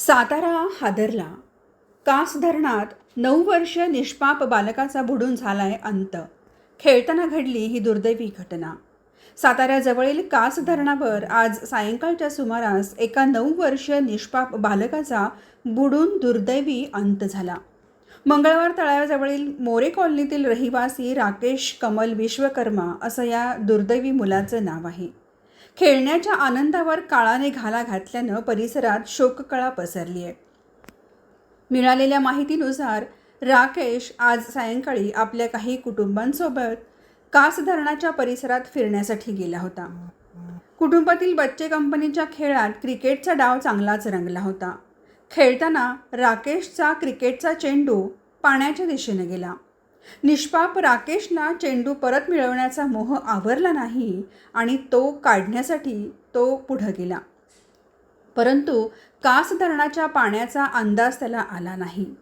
सातारा हादरला. कास धरणात नऊ वर्ष निष्पाप बालकाचा बुडून झालाय अंत. खेळताना घडली ही दुर्दैवी घटना. साताऱ्याजवळील कास धरणावर आज सायंकाळच्या सुमारास एका नऊ वर्ष निष्पाप बालकाचा बुडून दुर्दैवी अंत झाला. मंगळवार तळाजवळील मोरे कॉलनीतील रहिवासी राकेश कमल विश्वकर्मा असं या दुर्दैवी मुलाचं नाव आहे. खेळण्याच्या आनंदावर काळाने घाला घातल्यानं परिसरात शोककळा पसरली आहे मिळालेल्या माहितीनुसार राकेश आज सायंकाळी आपल्या काही कुटुंबांसोबत कास धरणाच्या परिसरात फिरण्यासाठी गेला होता. कुटुंबातील बच्चे कंपनीच्या खेळात क्रिकेटचा डाव चांगलाच रंगला होता. खेळताना राकेशचा क्रिकेटचा चेंडू पाण्याच्या दिशेने गेला. निष्पाप राकेशना चेंडू परत मिळवण्याचा मोह आवरला नाही आणि तो काढण्यासाठी तो पुढं गेला. परंतु कास धरणाच्या पाण्याचा अंदाज त्याला आला नाही.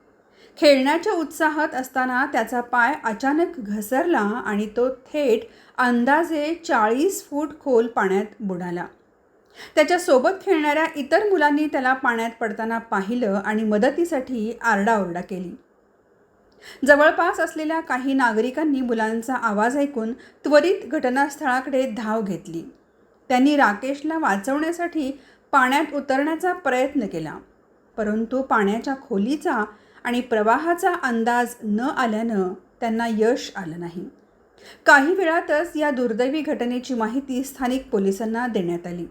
खेळण्याच्या उत्साहात असताना त्याचा पाय अचानक घसरला आणि तो थेट अंदाजे चाळीस फूट खोल पाण्यात बुडाला. त्याच्यासोबत खेळणाऱ्या इतर मुलांनी त्याला पाण्यात पडताना पाहिलं आणि मदतीसाठी आरडाओरडा केली. जवळपास असलेल्या काही नागरिकांनी मुलांचा आवाज ऐकून त्वरित घटनास्थळाकडे धाव घेतली. त्यांनी राकेशला वाचवण्यासाठी पाण्यात उतरण्याचा प्रयत्न केला. परंतु पाण्याच्या खोलीचा आणि प्रवाहाचा अंदाज न आल्यानं त्यांना यश आलं नाही. काही वेळातच या दुर्दैवी घटनेची माहिती स्थानिक पोलिसांना देण्यात आली.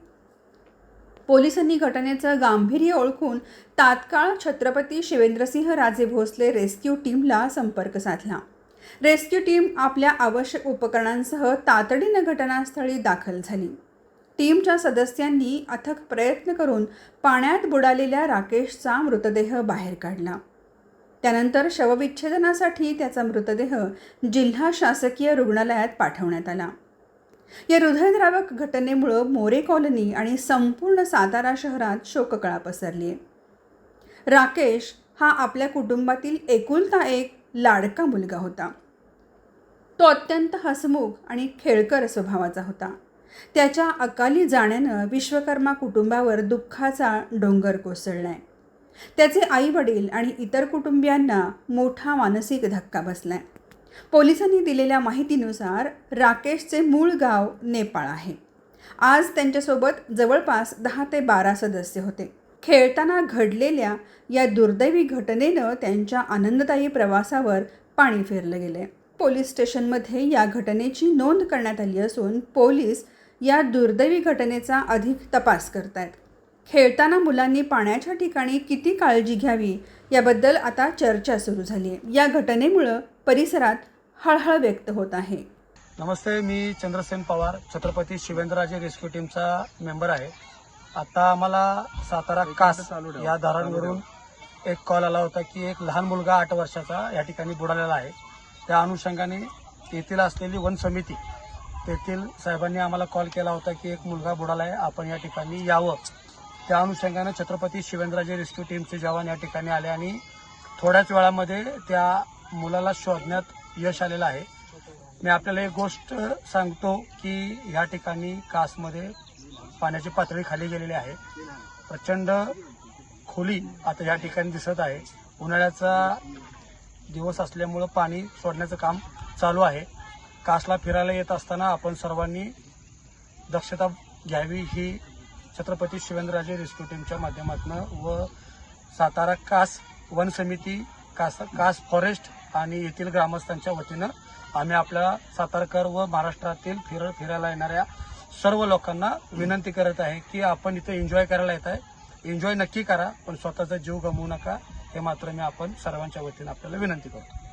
पोलिसांनी घटनेचं गांभीर्य ओळखून तात्काळ छत्रपती शिवेंद्रसिंह राजे भोसले रेस्क्यू टीमला संपर्क साधला. रेस्क्यू टीम आपल्या आवश्यक उपकरणांसह तातडीनं घटनास्थळी दाखल झाली. टीमच्या सदस्यांनी अथक प्रयत्न करून पाण्यात बुडालेल्या राकेशचा मृतदेह बाहेर काढला. त्यानंतर शवविच्छेदनासाठी त्याचा मृतदेह जिल्हा शासकीय रुग्णालयात पाठवण्यात आला. या हृदयद्रावक घटनेमुळं मोरे कॉलनी आणि संपूर्ण सातारा शहरात शोककळा पसरली आहे राकेश हा आपल्या कुटुंबातील एकुलता एक लाडका मुलगा होता. तो अत्यंत हसमुख आणि खेळकर स्वभावाचा होता. त्याच्या अकाली जाण्यानं विश्वकर्मा कुटुंबावर दुःखाचा डोंगर कोसळलाय. त्याचे आई वडील आणि इतर कुटुंबियांना मोठा मानसिक धक्का बसलाय. पोलिसांनी दिलेल्या माहितीनुसार राकेशचे मूळ गाव नेपाळ आहे. आज त्यांच्यासोबत जवळपास दहा ते बारा सदस्य होते. खेळताना घडलेल्या या दुर्दैवी घटनेनं त्यांच्या आनंददायी प्रवासावर पाणी फेरलं गेले पोलीस स्टेशनमध्ये या घटनेची नोंद करण्यात आली असून पोलीस या दुर्दैवी घटनेचा अधिक तपास करतायत. खेळताना मुलांनी पाण्याच्या ठिकाणी किती काळजी घ्यावी याबद्दल आता चर्चा सुरू झाली आहे या घटनेमुळं परिसरात हळहळ व्यक्त होत आहे. नमस्ते मी चंद्रसेन पवार छत्रपती शिवेंद्रराजे रेस्क्यू टीमचा मेंबर आहे. आता आम्हाला सातारा कास या धरणवरून एक कॉल आला होता की एक लहान मुलगा आठ वर्षाचा या ठिकाणी बुडालेला आहे. त्या अनुषंगाने येथील असलेली वन समिती तेथील साहेबांनी आम्हाला कॉल केला होता की एक मुलगा बुडाला आहे आपण या ठिकाणी यावं. त्या अनुषंगाने छत्रपती शिवेंद्रराजे रेस्क्यू टीमचे जवान या ठिकाणी आले आणि थोड्याच वेळामध्ये त्या मुलाला शोधण्यात यश आलेलं आहे. मी आपल्याला एक गोष्ट सांगतो की ह्या ठिकाणी कासमध्ये पाण्याची पातळी खाली गेलेली आहे. प्रचंड खोली आता या ठिकाणी दिसत आहे. उन्हाळ्याचा दिवस असल्यामुळं पाणी सोडण्याचं काम चालू आहे. कासला फिरायला येत असताना आपण सर्वांनी दक्षता घ्यावी ही छत्रपती शिवेंद्रराजे रेस्क्यू टीमच्या माध्यमातून व सातारा कास वन समिती कास कास फॉरेस्ट आणि येथील ग्रामस्थांच्या वतीनं आम्ही आपल्या सातारकर व महाराष्ट्रातील फिर फिरायला येणाऱ्या सर्व लोकांना विनंती करत आहे की आपण इथे एन्जॉय करायला येत आहे. एन्जॉय नक्की करा पण स्वतःचा जीव गमवू नका. हे मात्र मी आपण सर्वांच्या वतीनं आपल्याला विनंती करतो.